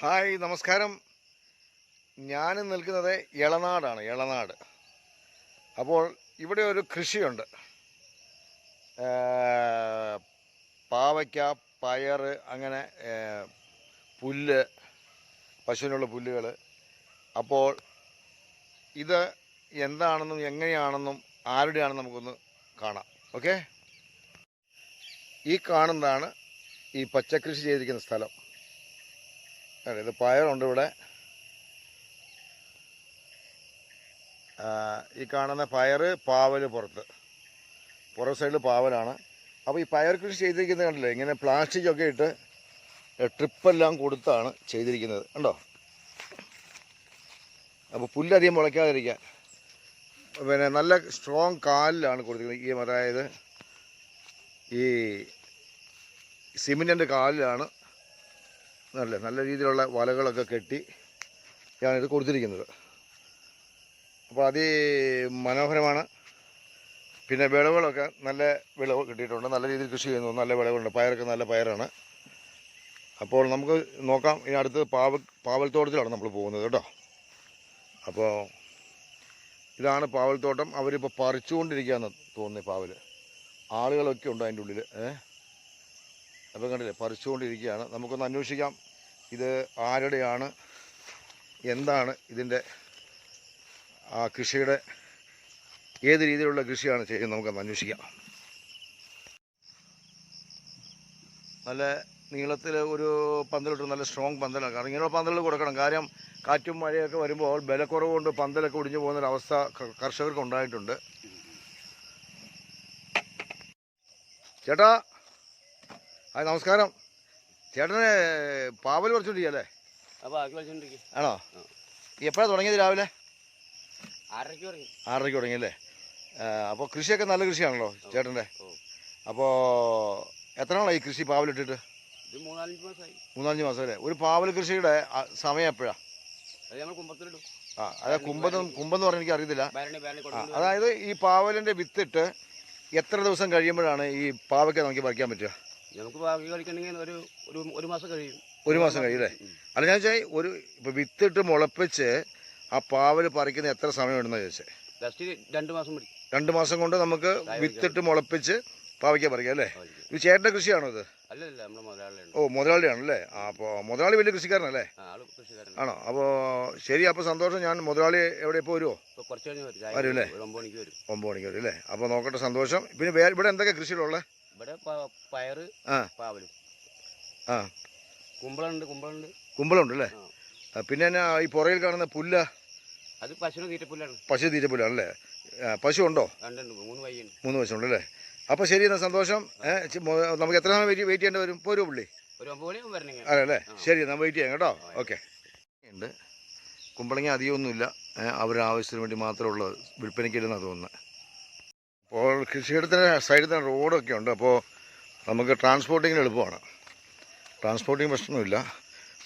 Hi നമസ്കാരം. ഞാൻ നിൽക്കുന്നത് ഇളനാടാണ് ഇളനാട് അപ്പോൾ ഇവിടെ ഒരു കൃഷിയുണ്ട്. പാവയ്ക്ക പയർ അങ്ങനെ പുല്ല് പശുവിനുള്ള പുല്ലുകൾ അപ്പോൾ ഇത് എന്താണെന്നും എങ്ങനെയാണെന്നും ആരുടെയാണെന്നും നമുക്കൊന്ന് കാണാം. ഓക്കെ? ഈ കാണുന്നതാണ് ഈ പച്ചക്കൃഷി ചെയ്തിരിക്കുന്ന സ്ഥലം. ഇത് പയറുണ്ട് ഇവിടെ. ഈ കാണുന്ന പയറ് പാവൽ പുറത്ത്. പുറം സൈഡിൽ പാവലാണ്. അപ്പോൾ ഈ പയർ കൃഷി ചെയ്തിരിക്കുന്നത് കണ്ടില്ലേ? ഇങ്ങനെ പ്ലാസ്റ്റിക് ഒക്കെ ഇട്ട് ട്രിപ്പെല്ലാം കൊടുത്താണ് ചെയ്തിരിക്കുന്നത്. കണ്ടോ? അപ്പോൾ പുല്ലധികം മുളയ്ക്കാതിരിക്കാൻ. പിന്നെ നല്ല സ്ട്രോങ് കാലിലാണ് കൊടുത്തിരിക്കുന്നത്. ഈ അതായത് ഈ സിമെന്റിന്റെ കാലിലാണ് നല്ല നല്ല രീതിയിലുള്ള വലകളൊക്കെ കെട്ടി ഞാനിത് കൊടുത്തിരിക്കുന്നത്. അപ്പോൾ അതി മനോഹരമാണ്. പിന്നെ വിളവുകളൊക്കെ നല്ല വിളവ് കിട്ടിയിട്ടുണ്ട്. നല്ല രീതിയിൽ കൃഷി ചെയ്യുന്നു. നല്ല വിളവുണ്ട് പയറൊക്കെ നല്ല പയറാണ്. അപ്പോൾ നമുക്ക് നോക്കാം. ഇനി അടുത്ത് പാവ പാവൽത്തോട്ടത്തിലാണ് നമ്മൾ പോകുന്നത് കേട്ടോ. അപ്പോൾ ഇതാണ് പാവൽത്തോട്ടം. അവരിപ്പോൾ പറിച്ചുകൊണ്ടിരിക്കുകയെന്ന് പാവൽ പാവൽ. ആളുകളൊക്കെ ഉണ്ട് അതിന്റെ ഉള്ളിൽ. ഏഹ് അപ്പം കണ്ടില്ലേ? പറിച്ചുകൊണ്ടിരിക്കുകയാണ്. നമുക്കൊന്ന് അന്വേഷിക്കാം. ഇത് ആരുടെയാണ്? എന്താണ് ഇതിന്റെ ആ കൃഷിയുടെ ഏത് രീതിയിലുള്ള കൃഷിയാണ് ചെയ്യുന്നത്? നമുക്കൊന്ന് അന്വേഷിക്കാം. നല്ല നീളത്തിൽ ഒരു പന്തലിട്ട് നല്ല സ്ട്രോങ് പന്തലാണ്. കാരണം ഇങ്ങനെയുള്ള പന്തലുകൾ കൊടുക്കണം. കാര്യം കാറ്റും മഴയൊക്കെ വരുമ്പോൾ ബലക്കുറവ് കൊണ്ട് പന്തലൊക്കെ ഒടിഞ്ഞു പോകുന്നൊരവസ്ഥ കർഷകർക്ക് ഉണ്ടായിട്ടുണ്ട്. ചേട്ടാ ആ നമസ്കാരം. ചേട്ടന് പാവൽ പറിച്ചോണ്ടിരിക്കല്ലേ ആണോ. എപ്പോഴാണ് തുടങ്ങിയത് രാവിലെ? ആറരയ്ക്ക് തുടങ്ങി. അല്ലേ? അപ്പോൾ കൃഷിയൊക്കെ നല്ല കൃഷിയാണല്ലോ ചേട്ടന്റെ അപ്പോൾ എത്ര നാളായി ഈ കൃഷി പാവലിട്ടിട്ട് ഇട്ടിട്ട്? മൂന്നാലഞ്ച് മാസം അല്ലേ? ഒരു പാവൽ കൃഷിയുടെ സമയം എപ്പോഴാണ് ആ അതായത് കുമ്പെന്ന് കുമ്പെന്ന് പറഞ്ഞാൽ എനിക്ക് അറിയത്തില്ല അതായത് ഈ പാവലിന്റെ വിത്തിട്ട് എത്ര ദിവസം കഴിയുമ്പോഴാണ് ഈ പാവയ്ക്ക നമുക്ക് പറിക്കാൻ പറ്റുക? നമുക്ക് ബാക്കി കളിക്കണമെങ്കിൽ ഒരു ഒരു ഒരു മാസം കഴിയും. ഒരു മാസം കഴിയും അല്ലേ? അല്ല ഞാൻ വെച്ചാൽ ഒരു ഇപ്പോൾ വിത്തിട്ട് മുളപ്പിച്ച് ആ പാവൽ പറിക്കുന്ന എത്ര സമയം ഉണ്ടെന്ന് ചോദിച്ചേ? ജസ്റ്റ് രണ്ട് മാസം പിടിക്കും രണ്ട് മാസം കൊണ്ട് നമുക്ക് വിത്തിട്ട് മുളപ്പിച്ച് പാവയ്ക്ക പറിക്കാം അല്ലേ? ഇത് ചേട്ടന്റെ കൃഷിയാണോ ഇത്? ഓ മുതലാളിയാണല്ലേ ആ അപ്പോൾ മുതലാളി വലിയ കൃഷിക്കാരനല്ലേ? ആണോ? അപ്പോൾ ശരി അപ്പോൾ സന്തോഷം. ഞാൻ മുതലാളി എവിടെ ഇപ്പോൾ വരുമോ വരും. അല്ലേ? ഒമ്പത് മണിക്ക് വരും. ഒമ്പത് മണിക്ക് വരും അല്ലേ? അപ്പോൾ നോക്കട്ടെ സന്തോഷം. പിന്നെ ഇവിടെ എന്തൊക്കെ കൃഷികളുള്ളത് ഇവിടെ പയറ് പാവലും. ആ. കുമ്പളുണ്ട് കുമ്പളുണ്ട് കുമ്പളുണ്ട് അല്ലേ പിന്നെ എന്നാ ഈ പുറയിൽ കാണുന്ന പുല്ല? അത് പശുവിന് തീറ്റപ്പുല്ലാണ്. പശു തീറ്റ അല്ലേ? പശു ഉണ്ടോ മൂന്ന് വയ്യുണ്ട് മൂന്ന് പശുണ്ട് അല്ലേ അപ്പോൾ ശരി എന്നാൽ സന്തോഷം. നമുക്ക് എത്ര സമയം വെയിറ്റ് ചെയ്യേണ്ടി വരും? പോരൂ പുള്ളി. അതെ അല്ലേ? ശരി നമ്മൾ വെയിറ്റ് ചെയ്യാം കേട്ടോ. ഓക്കെ. ഉണ്ട്. കുമ്പളങ്ങി അധികമൊന്നുമില്ല. അവരുടെ ആവശ്യത്തിന് വേണ്ടി മാത്രമേ ഉള്ളത് വിൽപ്പനയ്ക്കില്ലെന്നാണ് തോന്നുന്നത് അപ്പോൾ കൃഷിയിടത്തിന് സൈഡിൽ തന്നെ റോഡൊക്കെ ഉണ്ട്. അപ്പോൾ നമുക്ക് ട്രാൻസ്പോർട്ടിങ്ങിന് എളുപ്പമാണ്. ട്രാൻസ്പോർട്ടിങ് പ്രശ്നമില്ല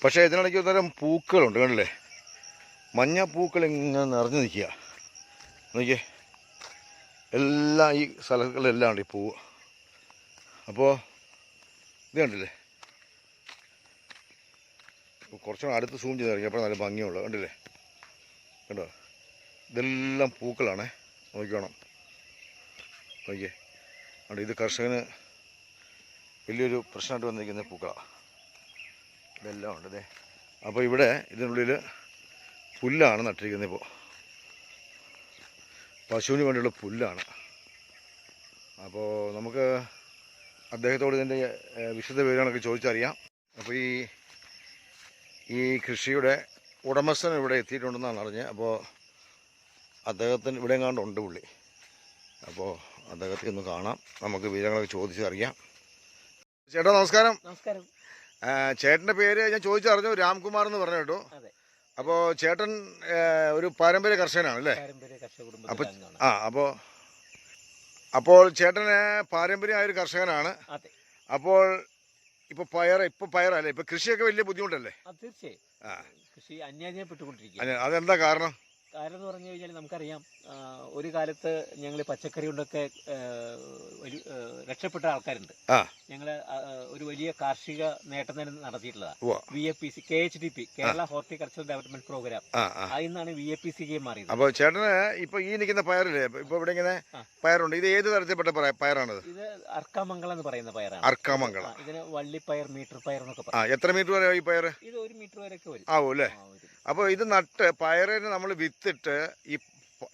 പക്ഷേ ഇതിനിടയ്ക്ക് ഒരുതരം പൂക്കളുണ്ട്. കണ്ടില്ലേ? മഞ്ഞ പൂക്കൾ ഇങ്ങനെ നിറഞ്ഞു നിൽക്കുക. നോക്കിയേ. എല്ലാം ഈ സ്ഥലങ്ങളിലെല്ലാം ഉണ്ട് ഈ പൂവ് അപ്പോൾ ഇത് കണ്ടില്ലേ? കുറച്ചുകൂടെ അടുത്ത് സൂം ചെയ്ത് ഇറങ്ങിയപ്പോൾ നല്ല ഭംഗിയുള്ളൂ കണ്ടില്ലേ? കണ്ടോ? ഇതെല്ലാം പൂക്കളാണേ. നോക്കിക്കോണം. നോക്കിയേ. അതുകൊണ്ട് ഇത് കർഷകന് വലിയൊരു പ്രശ്നമായിട്ട് വന്നിരിക്കുന്ന പൂക്കളാണ് ഇതെല്ലാം ഉണ്ട് ഇതേ അപ്പോൾ ഇവിടെ ഇതിനുള്ളിൽ പുല്ലാണ് നട്ടിരിക്കുന്നത് ഇപ്പോൾ പശുവിന് വേണ്ടിയുള്ള പുല്ലാണ്. അപ്പോൾ നമുക്ക് അദ്ദേഹത്തോട് ഇതിന്റെ വിശദ വിവരങ്ങളൊക്കെ ചോദിച്ചറിയാം. അപ്പോൾ ഈ ഈ കൃഷിയുടെ ഉടമസ്ഥൻ ഇവിടെ എത്തിയിട്ടുണ്ടെന്നാണ് അറിഞ്ഞത്. അപ്പോൾ അദ്ദേഹത്തിന് ഇവിടെ എങ്ങാണ്ടുണ്ട് പുള്ളി. അപ്പോൾ അദ്ദേഹത്തെ ഒന്ന് കാണാം. നമുക്ക് വിവരങ്ങളൊക്കെ ചോദിച്ചറിയാം ചേട്ടാ നമസ്കാരം. നമസ്കാരം. ചേട്ടന്റെ ചേട്ടന്റെ പേര് ഞാൻ ചോദിച്ചറിഞ്ഞു രാംകുമാർ എന്ന് പറഞ്ഞു കേട്ടോ. അപ്പോൾ ചേട്ടൻ ഒരു പാരമ്പര്യ കർഷകനാണ് അല്ലേ? പാരമ്പര്യ കർഷക അപ്പൊ- കുടുംബത്തിലെ അംഗമാണ് ആ അപ്പോൾ അപ്പോൾ ചേട്ടന് പാരമ്പര്യമായ ഒരു കർഷകനാണ്. അപ്പോൾ ഇപ്പൊ പയർ ഇപ്പൊ പയറല്ലേ? ഇപ്പൊ കൃഷിയൊക്കെ വലിയ ബുദ്ധിമുട്ടല്ലേ? തീർച്ചയായും. കൃഷി അതെന്താ കാരണം? കാരണം എന്ന് പറഞ്ഞു കഴിഞ്ഞാൽ നമുക്കറിയാം ഒരു കാലത്ത് ഞങ്ങൾ പച്ചക്കറി കൊണ്ടൊക്കെ ഒരു രക്ഷപ്പെട്ട ആൾക്കാരുണ്ട്. ഞങ്ങൾ ഒരു വലിയ കാർഷിക നേട്ടം തന്നെ നടത്തിയിട്ടുള്ളതാണ്. V A P C K H D P Kerala horticulture development programme. അതിൽ നിന്നാണ് വി എ പി സിക്ക് മാറിയത്. അപ്പോൾ ചേട്ടന് ഇപ്പൊ ഈ നിൽക്കുന്ന പയറില്ലേ? ഇപ്പൊ ഇവിടെ ഇങ്ങനെ പയറുണ്ട്. ഇത് ഏത് തരത്തിൽപ്പെട്ട പയറാണ് ഇത് അർക്കാമംഗളം എന്ന് പറയുന്ന പയറാണ്. അർക്കാമംഗളം. ഇതിന് വള്ളിപ്പയർ മീറ്റർ പയർ എന്നൊക്കെ പറയാം. എത്ര മീറ്റർ വരെ ഈ പയർ ഇത് ഒരു മീറ്റർ വരെയൊക്കെ വരും. ആവും അല്ലേ അപ്പോൾ ഇത് നട്ട് പയറിന് നമ്മൾ വിത്തിട്ട് ഈ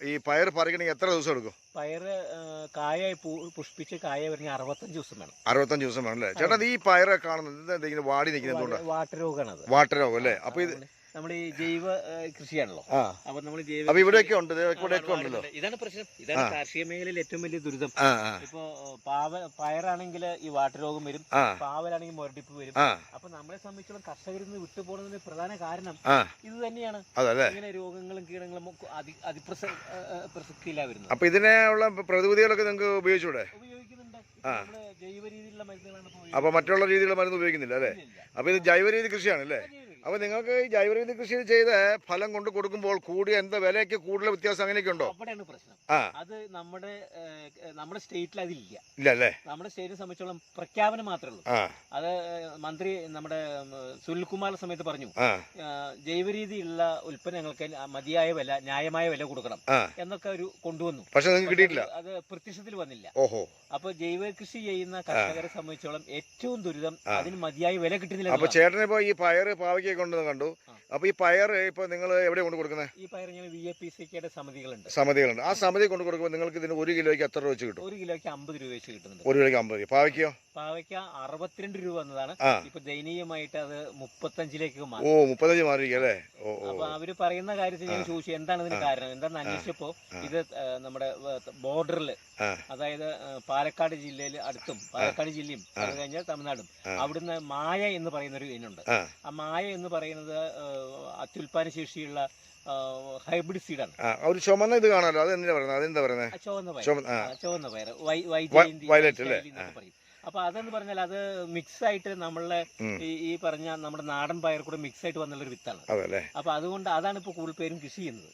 ഈ പയർ പറിക്കണമെങ്കിൽ എത്ര ദിവസം എടുക്കും? പയർ കായ പുഷ്പിച്ച് കായ വരുന്ന അറുപത്തഞ്ച് ദിവസം വേണം. അറുപത്തഞ്ച് ദിവസം വേണം അല്ലേ? ചേട്ടാ ഈ പയറ് കാണുന്നത് വാടി നിൽക്കുന്നത് വാട്ടരോഗമാണ് വാട്ടരോഗം അല്ലേ? അപ്പൊ ഇത് നമ്മുടെ ഈ ജൈവ കൃഷിയാണല്ലോ. അപ്പൊ നമ്മൾ ജൈവ ഇവിടെയൊക്കെ ഉണ്ട് ഇവിടെയൊക്കെ ഉണ്ടല്ലോ. ഇതാണ് പ്രശ്നം. ഇതാണ്. കാർഷിക മേഖലയിൽ ഏറ്റവും വലിയ ദുരിതം. ഇപ്പൊ പാവ പയറാണെങ്കിൽ ഈ വാട്ടരോഗം വരും പാവലാണെങ്കിൽ മുരടിപ്പ് വരും. അപ്പൊ നമ്മളെ സംബന്ധിച്ചിടത്തോളം കർഷകരിൽ നിന്ന് വിട്ടുപോകുന്നതിന് പ്രധാന കാരണം ഇത് തന്നെയാണ്. ഇങ്ങനെ രോഗങ്ങളും കീടങ്ങളും അതിപ്രസക്തിയില്ല വരുന്നത്. അപ്പൊ ഇതിനുള്ള പ്രതിവിധികളൊക്കെ നിങ്ങൾക്ക് ഉപയോഗിച്ചൂടെ? ഉപയോഗിക്കുന്നുണ്ട്. നമ്മൾ ജൈവ രീതിയിലുള്ള മരുന്നുകളാണ് അപ്പൊ മറ്റുള്ള രീതിയിലുള്ള മരുന്ന് ഉപയോഗിക്കുന്നില്ല അല്ലേ? അപ്പൊ ഇത് ജൈവ രീതി കൃഷിയാണ് അല്ലേ. അപ്പോൾ നിങ്ങൾക്ക് ജൈവരീതി ജൈവ കൃഷി ചെയ്ത് ഫലം കൊണ്ട് കൊടുക്കുമ്പോൾ കൂടിയ എന്താ വിലയ്ക്ക് കൂടുതൽ വ്യത്യാസം അങ്ങനെയൊക്കെ ഉണ്ടോ? അവിടെയാണ് പ്രശ്നം. ആ. അത് നമ്മുടെ നമ്മുടെ സ്റ്റേറ്റിൽ അതില്ല ഇല്ല അല്ലേ? നമ്മുടെ സ്റ്റേറ്റിനെ സംബന്ധിച്ചോളം പ്രഖ്യാപനം മാത്രമേ ഉള്ളൂ. ആ. അത് മന്ത്രി നമ്മുടെ സുനിൽകുമാർ സമയത്ത് പറഞ്ഞു ആ. ഏഹ്, ജൈവ രീതിയിലുള്ള ഉൽപ്പന്നങ്ങൾക്ക് മതിയായ വില ന്യായമായ വില കൊടുക്കണം എന്നൊക്കെ ഒരു കൊണ്ടുവന്നു. പക്ഷെ നിങ്ങൾക്ക് കിട്ടിയിട്ടില്ല? അത് പ്രത്യക്ഷത്തിൽ വന്നില്ല. ഓഹോ. അപ്പൊ ജൈവ കൃഷി ചെയ്യുന്ന കർഷകരെ സംബന്ധിച്ചോളം ഏറ്റവും ദുരിതം അതിന് മതിയായ വില കിട്ടുന്നില്ല അപ്പൊ. ചേട്ടൻ ഈ പയറ് പാവയ്ക്കൊക്കെ കൊണ്ടുവന്ന് കണ്ടു. അപ്പൊ ഈ പയർ ഇപ്പൊ നിങ്ങൾ എവിടെ കൊണ്ട് കൊടുക്കുന്നത് ഈ പയർ വി എ പി സി കെയുടെ സമിതികളുണ്ട്. സമിതികളുണ്ട്. ആ സമിതി കൊണ്ട് കൊടുക്കുമ്പോൾ നിങ്ങൾക്ക് ഇതിന് ഒരു കിലോയ്ക്ക് എത്ര രൂപ വെച്ച് കിട്ടും? ഒരു കിലോയ്ക്ക് അമ്പത് രൂപ വെച്ച് കിട്ടുന്നുണ്ട്. ഒരു കിലോയ്ക്ക് അമ്പത് രൂപ. പാവയ്ക്കോ പാവയ്ക്ക അറുപത്തിരണ്ട് രൂപ എന്നതാണ് ഇപ്പൊ ദയനീയമായിട്ട് അത് മുപ്പത്തഞ്ചിലേക്ക് മാറി. ഓ മുപ്പത്തഞ്ച് മാറിയിരിക്കും അല്ലേ? അപ്പൊ അവർ പറയുന്ന കാര്യത്തിൽ ഞാൻ ചോദിച്ചു എന്താണ് ഇതിന് കാരണം? എന്താണെന്ന് അന്വേഷിച്ചപ്പോ. ഇത് നമ്മുടെ ബോർഡറിൽ അതായത് പാലക്കാട് ജില്ലയിൽ അടുത്തും പാലക്കാട് ജില്ലയും. അത് കഴിഞ്ഞാൽ തമിഴ്നാടും. അവിടുന്ന് മായ എന്ന് പറയുന്ന ഒരു ഇനുണ്ട് ആ മായ എന്ന് പറയുന്നത് അത്യുൽപാദന ശേഷിയുള്ള ഹൈബ്രിഡ് സീഡാണ്. ഒരു ചുമന്ന ഇത് കാണാലോ? അത് എന്തിനാ പറയുന്നത്? അതെന്താ പറയുന്നത്? ചുവന്ന പയർ ചുവന്ന പയർ വൈ വയ- പറയും അല്ലേ? അപ്പൊ അതെന്ന് പറഞ്ഞാൽ അത് മിക്സ് ആയിട്ട് നമ്മളെ ഈ പറഞ്ഞ നമ്മുടെ നാടൻ പയർ കൂടെ മിക്സ് ആയിട്ട് വന്നുള്ള ഒരു വിത്താണ് അപ്പൊ അതുകൊണ്ട് അതാണ് ഇപ്പൊ കൂടുതൽ പേരും കൃഷി ചെയ്യുന്നത്.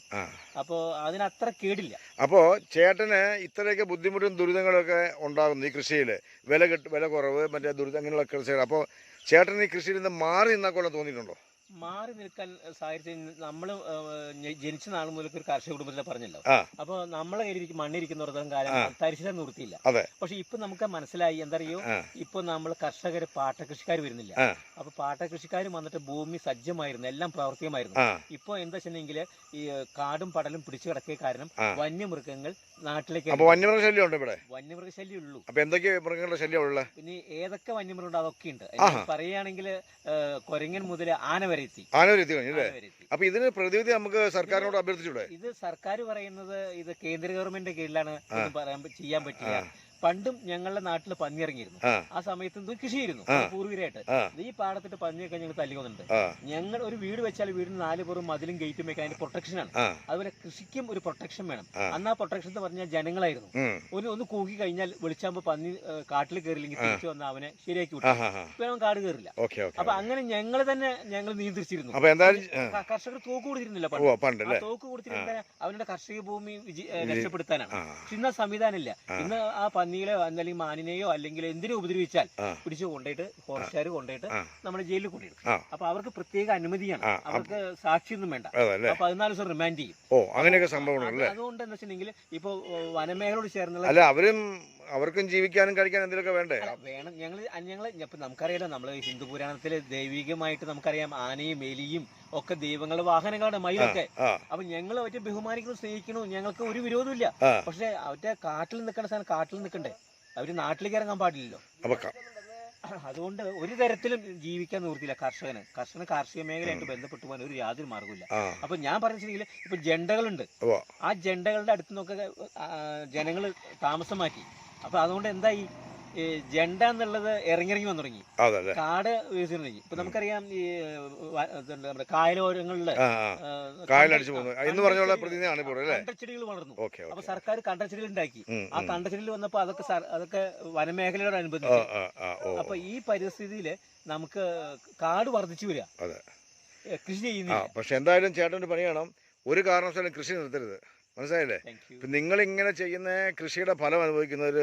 അപ്പോ അതിന് അത്ര കേടില്ല. അപ്പോൾ ചേട്ടന് ഇത്രയൊക്കെ ബുദ്ധിമുട്ടും ദുരിതങ്ങളൊക്കെ ഉണ്ടാകുന്നു ഈ കൃഷിയിൽ വില കിട്ടും വില കുറവ് മറ്റേ ദുരിതം അങ്ങനെയുള്ള കൃഷികൾ. അപ്പോൾ ചേട്ടൻ ഈ കൃഷിയിൽ നിന്ന് മാറി നിന്നാൽ കൊള്ളാൻ തോന്നിയിട്ടുണ്ടോ? മാറി നിൽക്കാൻ സാഹചര്യം നമ്മൾ ജനിച്ച നാൾ മുതൽ ഒരു കാർഷിക കുടുംബത്തിലെ പറഞ്ഞല്ലോ. അപ്പൊ നമ്മളെ കയ്യിൽ മണ്ണിരിക്കുന്നിടത്തോളം കാലം. തരിശില നിർത്തിയില്ല. പക്ഷെ ഇപ്പൊ നമുക്ക് മനസ്സിലായി എന്തറിയോ ഇപ്പൊ നമ്മൾ കർഷകർ പാട്ടകൃഷിക്കാർ വരുന്നില്ല. അപ്പൊ പാട്ടകൃഷിക്കാർ വന്നിട്ട് ഭൂമി സജ്ജമായിരുന്നു എല്ലാം പ്രവർത്തികമായിരുന്നു. ഇപ്പൊ എന്താ വെച്ചിട്ടുണ്ടെങ്കിൽ ഈ കാടും പടലും പിടിച്ചു കിടക്കിയ കാരണം വന്യമൃഗങ്ങൾ നാട്ടിലേക്ക് അപ്പോൾ വന്യമൃഗ ശല്യം ഉണ്ട് ഇവിടെ വന്യമൃഗശല്യം ഉള്ളൂ. അപ്പോൾ എന്തൊക്കെ മൃഗങ്ങളുടെ ശല്യം ഉള്ളത്? പിന്നെ ഏതൊക്കെ വന്യമൃഗം അതൊക്കെ ഉണ്ട്. പറയുകയാണെങ്കിൽ കൊരങ്ങൻ മുതൽ ആന വരെ എത്തി. ആന വരെ എത്തി അല്ലേ? അപ്പോൾ ഇതിന് പ്രതിവിധി നമുക്ക് സർക്കാരിനോട് അഭ്യർത്ഥിച്ചൂടെ ഇത് സർക്കാർ പറയുന്നത് ഇത് കേന്ദ്ര ഗവൺമെന്റിന്റെ കീഴിലാണ് പറയാൻ ചെയ്യാൻ പറ്റില്ല. പണ്ടും ഞങ്ങളുടെ നാട്ടിൽ പന്നി ഇറങ്ങിയിരുന്നു ആ സമയത്ത് ഇത് കൃഷിയിരുന്നു പൂർവീരായിട്ട്. ഈ പാടത്തിട്ട് പന്നിയൊക്കെ ഞങ്ങൾ തല്ലി വന്നിട്ടുണ്ട് ഞങ്ങൾ ഒരു വീട് വെച്ചാൽ വീടിന് നാല് പുറം മതിലും ഗേറ്റും വെക്കാൻ അതിന്റെ പ്രൊട്ടക്ഷനാണ് ആണ്. അതുപോലെ കൃഷിക്കും ഒരു പ്രൊട്ടക്ഷൻ വേണം. അന്ന് ആ പ്രൊട്ടക്ഷൻ എന്ന് പറഞ്ഞാൽ ജനങ്ങളായിരുന്നു. ഒരു ഒന്ന് കൂക്കി കഴിഞ്ഞാൽ വിളിച്ചാകുമ്പോൾ പന്നി കാട്ടിൽ കയറില്ലെങ്കിൽ തിരിച്ചു വന്ന അവനെ ശരിയാക്കി വിട്ടു. ഇപ്പൊ അവൻ കാട് കയറില്ല അപ്പൊ അങ്ങനെ ഞങ്ങൾ തന്നെ ഞങ്ങൾ നിയന്ത്രിച്ചിരുന്നു. കർഷകർ തോക്ക് കൊടുത്തിരുന്നില്ല പണ്ട്. തോക്ക് കൊടുത്തിരുന്ന അവരുടെ കർഷക ഭൂമി രക്ഷപ്പെടുത്താനാണ്. പക്ഷെ ഇന്ന് സംവിധാനം ഇല്ല. ഇന്ന് ആ പന്നികളെ അല്ലെങ്കിൽ മാനിനെയോ അല്ലെങ്കിൽ എന്തിനോ ഉപദ്രവിച്ചാൽ. പിടിച്ചു കൊണ്ടുപോയിട്ട് ഫോറസ്റ്റുകാർ കൊണ്ടുപോയിട്ട്. നമ്മുടെ ജയിലിൽ കൊണ്ടിടും. അപ്പൊ അവർക്ക് പ്രത്യേക അനുമതിയാണ്. അവർക്ക് സാക്ഷിയൊന്നും വേണ്ട. പതിനാല് ദിവസം റിമാൻഡ് ചെയ്യും. ഓ അങ്ങനെയൊക്കെ അതുകൊണ്ട് എന്താ വെച്ചിട്ടുണ്ടെങ്കിൽ ഇപ്പൊ വനമേഖലയോട് ചേർന്നുള്ള അവരും അവർക്കും ജീവിക്കാനും കഴിക്കാനും എന്തെങ്കിലുമൊക്കെ വേണ്ടേ? വേണം. ഞങ്ങൾ ഞങ്ങൾ ഇപ്പൊ നമുക്കറിയാലോ നമ്മൾ ഹിന്ദു പുരാണത്തിൽ ദൈവികമായിട്ട് നമുക്കറിയാം ആനയും എലിയും ഒക്കെ ദൈവങ്ങളുടെ വാഹനങ്ങളാണ് മയിലൊക്കെ. അപ്പൊ ഞങ്ങൾ അവരെ ബഹുമാനിക്കുന്നു സ്നേഹിക്കണു ഞങ്ങൾക്ക് ഒരു വിരോധമില്ല പക്ഷെ അവരുടെ കാട്ടിൽ നിൽക്കേണ്ട സാധനം കാട്ടിൽ നിൽക്കണ്ടേ? അവർ നാട്ടിലേക്ക് ഇറങ്ങാൻ പാടില്ലല്ലോ. അതുകൊണ്ട് ഒരു തരത്തിലും ജീവിക്കാൻ നിവൃത്തിയില്ല കർഷകന്. കർഷകന് കാർഷിക മേഖലയായിട്ട് ബന്ധപ്പെട്ടു പോകാൻ ഒരു യാതൊരു മാർഗമില്ല അപ്പൊ ഞാൻ പറഞ്ഞിട്ടുണ്ടെങ്കിൽ ഇപ്പൊ ജെണ്ടകളുണ്ട്. ആ ജെണ്ടകളുടെ അടുത്ത് നിന്നൊക്കെ ജനങ്ങൾ താമസം മാറ്റി. അപ്പൊ അതുകൊണ്ട് എന്തായി? ജണ്ട എന്നുള്ളത് ഇറങ്ങിറങ്ങി വന്നു തുടങ്ങി. കാട് വികസിച്ചു തുടങ്ങി. ഇപ്പൊ നമുക്കറിയാം ഈ നമ്മുടെ കായലോരങ്ങളിൽ കണ്ടച്ചെടികൾ വളർന്നു. അപ്പൊ സർക്കാർ കണ്ടച്ചെടികൾ ഉണ്ടാക്കി. ആ കണ്ടച്ചെടികൾ വന്നപ്പോ അതൊക്കെ അതൊക്കെ വനമേഖലയോട് അനുബന്ധിച്ച്. അപ്പൊ ഈ പരിസ്ഥിതിയിൽ നമുക്ക് കാട് വർദ്ധിച്ചു വരിക. കൃഷി ചെയ്യുന്നു ചെയ്യുന്നില്ല. പക്ഷെ എന്തായാലും ചേട്ടന്റെ പറയണം ഒരു കാരണവശാലും കൃഷി നിർത്തരുത്. മനസ്സിലായില്ലേ? ഇപ്പം നിങ്ങളിങ്ങനെ ചെയ്യുന്ന കൃഷിയുടെ ഫലം അനുഭവിക്കുന്നവർ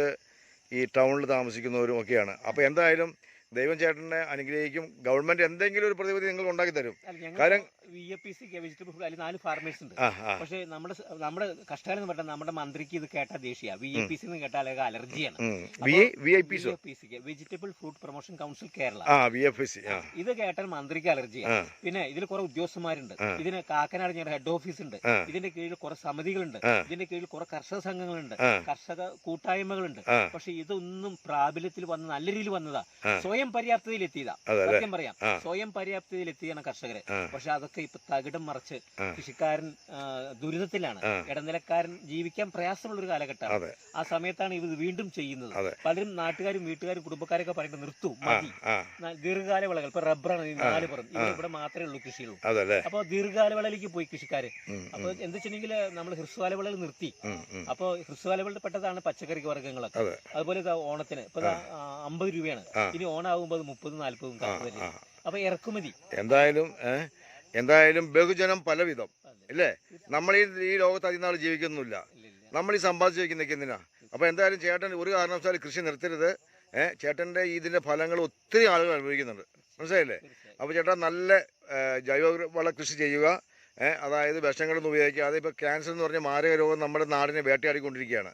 ഈ ടൗണിൽ താമസിക്കുന്നവരും ഒക്കെയാണ്. അപ്പോൾ എന്തായാലും ദൈവം ചേട്ടനെ അനുഗ്രഹിക്കും. ഗവൺമെന്റ് എന്തെങ്കിലും ഒരു പ്രതിവിധി നിങ്ങൾ ഉണ്ടാക്കി തരും. കാര്യം- V A P C vegetable food നാല് ഫാർമേഴ്സ് ഉണ്ട്. പക്ഷെ നമ്മുടെ നമ്മുടെ കഷ്ടകാലം പറഞ്ഞാൽ നമ്മുടെ മന്ത്രിക്ക് ഇത് കേട്ട ദേഷ്യ. വി എ പി സി എന്ന് കേട്ടാൽ അലർജിയാണ്. Vegetable fruit promotion council Kerala ഇത് കേട്ടാൽ മന്ത്രിക്ക് അലർജിയാണ് പിന്നെ ഇതിൽ കുറെ ഉദ്യോഗസ്ഥന്മാരുണ്ട്. ഇതിന് കാക്കനാട് ഞങ്ങളുടെ ഹെഡ് ഓഫീസ് ഉണ്ട്. ഇതിന്റെ കീഴിൽ കുറെ സമിതികളുണ്ട്. ഇതിന്റെ കീഴിൽ കുറെ കർഷക സംഘങ്ങളുണ്ട്. കർഷക കൂട്ടായ്മകളുണ്ട്. പക്ഷെ ഇതൊന്നും പ്രാബല്യത്തിൽ വന്ന് നല്ല രീതിയിൽ വന്നതാ. ആ. സ്വയം പര്യാപ്തതയിൽ എത്തിയതാ സത്യം പറയാം. സ്വയം പര്യാപ്തതയിൽ എത്തിയാണ് കർഷകര് പക്ഷെ അതൊക്കെ ഇപ്പൊ തകിടം മറിച്ച് കൃഷിക്കാരൻ ദുരിതത്തിലാണ്. ഇടനിലക്കാരൻ ജീവിക്കാൻ പ്രയാസമുള്ള ഒരു കാലഘട്ടമാണ് ആ സമയത്താണ് ഇത് വീണ്ടും ചെയ്യുന്നത്. പലരും നാട്ടുകാരും വീട്ടുകാരും കുടുംബക്കാരൊക്കെ പറയുന്നത് നിർത്തും മതി. ദീർഘകാല വിളകൾ ഇപ്പൊ റബ്ബറാണ് നാല് പുറം. ഇവിടെ മാത്രമേ ഉള്ളൂ കൃഷിയുള്ളൂ. അതല്ലേ അപ്പൊ ദീർഘകാല വിളയിലേക്ക് പോയി കൃഷിക്കാര്. അപ്പൊ എന്താ വെച്ചിട്ടുണ്ടെങ്കിൽ നമ്മൾ ഹ്രസ്വകാല വിളകൾ നിർത്തി അപ്പോൾ ഹ്രസ്വകാല വിളയിൽ പെട്ടതാണ് പച്ചക്കറി വർഗങ്ങളൊക്കെ. അതെ. അതുപോലെ ഓണത്തിന്. ഇപ്പൊ അമ്പത് രൂപയാണ്. ഇനി ഇനി ഓണാകുമ്പോൾ അത് മുപ്പതും ആ അപ്പൊ ഇറക്കുമതി. എന്തായാലും എന്തായാലും ബഹുജനം പലവിധം. അല്ലേ നമ്മൾ ഈ ഈ ലോകത്ത് അതിനാൾ ജീവിക്കുന്നില്ല. നമ്മൾ ഈ സമ്പാദിച്ച് വയ്ക്കുന്നതൊക്കെ എന്തിനാ? അപ്പോൾ എന്തായാലും ചേട്ടൻ ഒരു കാരണവശാലും കൃഷി നിർത്തരുത്. ഏഹ് ചേട്ടന്റെ ഇതിന്റെ ഫലങ്ങൾ ഒത്തിരി ആളുകൾ അനുഭവിക്കുന്നുണ്ട്. മനസ്സിലായില്ലേ? അപ്പൊ അപ്പോൾ ചേട്ടാ നല്ല ജൈവ ജൈവവള കൃഷി ചെയ്യുക. ഏഹ്, അതായത് വിഷങ്ങളൊന്നും ഉപയോഗിക്കാതെ ഇപ്പോൾ ക്യാൻസർ എന്ന് പറഞ്ഞ മാരക രോഗം നമ്മുടെ നാടിനെ വേട്ടയാടിക്കൊണ്ടിരിക്കുകയാണ്.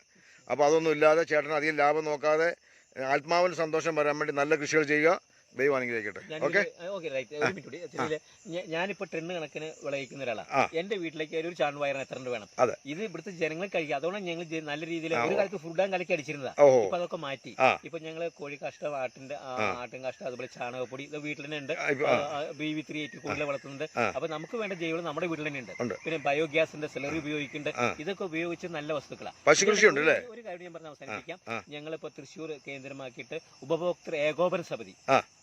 അപ്പോൾ അതൊന്നും ഇല്ലാതെ ചേട്ടൻ അധികം ലാഭം നോക്കാതെ ഏഹ്, ആത്മാവിന് സന്തോഷം വരാൻ വേണ്ടി നല്ല കൃഷികൾ ചെയ്യുക. ദൈവം അനുഗ്രഹിക്കട്ടെ. ഓക്കെ ഞാനിപ്പോ ടെണ്ണ് കണക്കിന് വിളയിക്കുന്ന ഒരാളാണ്. എന്റെ വീട്ടിലേക്ക് ഒരു ചാണ്ടുവയറിന് എത്ര രൂപ വേണം? ഇത് ഇവിടുത്തെ ജനങ്ങൾ കഴിക്കുക. അതുകൊണ്ട് ഞങ്ങൾ നല്ല രീതിയിൽ ഒരു കാലത്ത് ഫുഡാൻ കലക്കി അടിച്ചിരുന്നതാ. ഇപ്പൊ അതൊക്കെ മാറ്റി. ഇപ്പൊ ഞങ്ങൾ കോഴി കാഷ്ടം ആട്ടിന്റെ ആട്ടും. ആട്ടിൻ കാഷ്ടം അതുപോലെ ചാണകപ്പൊടി ഇത് വീട്ടിൽ തന്നെ ഉണ്ട്. ബി വി ത്രീ എയ്റ്റ് കൂടുതൽ വളർത്തുന്നുണ്ട്. അപ്പൊ നമുക്ക് വേണ്ട ജൈവം നമ്മുടെ വീട്ടിൽ തന്നെ ഉണ്ട്. പിന്നെ ബയോഗ്യാസിന്റെ സിലറി ഉപയോഗിക്കുന്നുണ്ട്. ഇതൊക്കെ ഉപയോഗിച്ച് നല്ല വസ്തുക്കളാണ് ഒരു കാര്യം ഞാൻ പറഞ്ഞ് അവസാനിപ്പിക്കാം. ഞങ്ങളിപ്പോ തൃശ്ശൂർ കേന്ദ്രമാക്കിയിട്ട് ഉപഭോക്തൃ ഏകോപന സമിതി.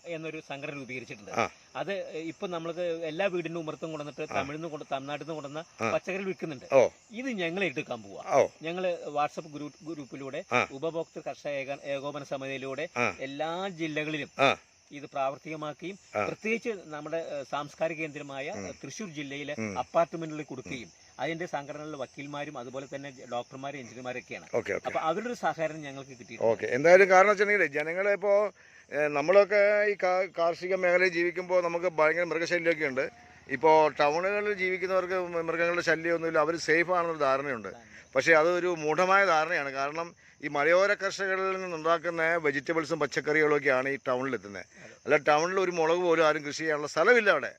എന്നൊരു സംഘടന രൂപീകരിച്ചിട്ടുണ്ട്. അത് ഇപ്പൊ നമ്മൾക്ക് എല്ലാ വീടിന്റെ ഉമർത്തും കൊണ്ടുവന്നിട്ട് തമിഴിൽ നിന്ന് കൊണ്ട് തമിഴ്നാട്ടിൽ നിന്ന് കൊണ്ടുവന്ന. പച്ചക്കറി വിൽക്കുന്നുണ്ട്. ഇത് ഞങ്ങൾ എടുക്കാൻ പോവാ. ഞങ്ങൾ ഞങ്ങൾ വാട്സപ്പ് ഗ്രൂപ്പ് ഗ്രൂപ്പിലൂടെ. ഉപഭോക്തൃ കർഷക ഏകോപന സമിതിയിലൂടെ എല്ലാ ജില്ലകളിലും ഇത് പ്രാവർത്തികമാക്കുകയും. പ്രത്യേകിച്ച് നമ്മുടെ സാംസ്കാരിക കേന്ദ്രമായ തൃശൂർ ജില്ലയിലെ. അപ്പാർട്ട്മെന്റുകളിൽ കൊടുക്കുകയും അതിന്റെ സംഘടനകളിലെ വക്കീൽമാരും അതുപോലെ തന്നെ ഡോക്ടർമാരും എഞ്ചിനീയർമാരൊക്കെയാണ്. അപ്പൊ അതിലൊരു സഹകരണം ഞങ്ങൾക്ക് കിട്ടി ഓക്കെ. എന്തായാലും കാരണം വെച്ചിട്ടുണ്ടെങ്കിൽ ജനങ്ങളെ ഇപ്പോൾ നമ്മളൊക്കെ ഈ കാർഷിക മേഖലയിൽ ജീവിക്കുമ്പോൾ നമുക്ക് ഭയങ്കര മൃഗശല്യമൊക്കെ ഉണ്ട്. ഇപ്പോൾ ടൗണുകളിൽ ജീവിക്കുന്നവർക്ക് മൃഗങ്ങളുടെ ശല്യമൊന്നുമില്ല. അവർ സേഫ് ആണെന്നൊരു ധാരണയുണ്ട്. പക്ഷേ അതൊരു മൂഢമായ ധാരണയാണ്. കാരണം ഈ മലയോര കർഷകരിൽ നിന്നുണ്ടാക്കുന്ന വെജിറ്റബിൾസും പച്ചക്കറികളും ഒക്കെയാണ് ഈ ടൗണിലെത്തുന്നത് അല്ല ടൗണിൽ ഒരു മുളക് പോലും ആരും കൃഷി ചെയ്യാനുള്ള സ്ഥലമില്ല അവിടെ.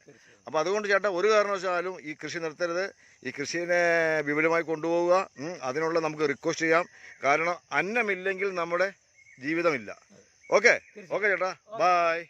അപ്പോൾ അതുകൊണ്ട് ചേട്ടാ ഒരു കാരണവശാലും ഈ കൃഷി നിർത്തരുത്. ഈ കൃഷിയെ വിപുലമായി കൊണ്ടുപോവുക. അതിനുള്ള നമുക്ക് റിക്വസ്റ്റ് ചെയ്യാം. കാരണം അന്നമില്ലെങ്കിൽ നമ്മുടെ ജീവിതമില്ല. ഓക്കെ? ഓക്കെ ചേട്ടാ. ബായ്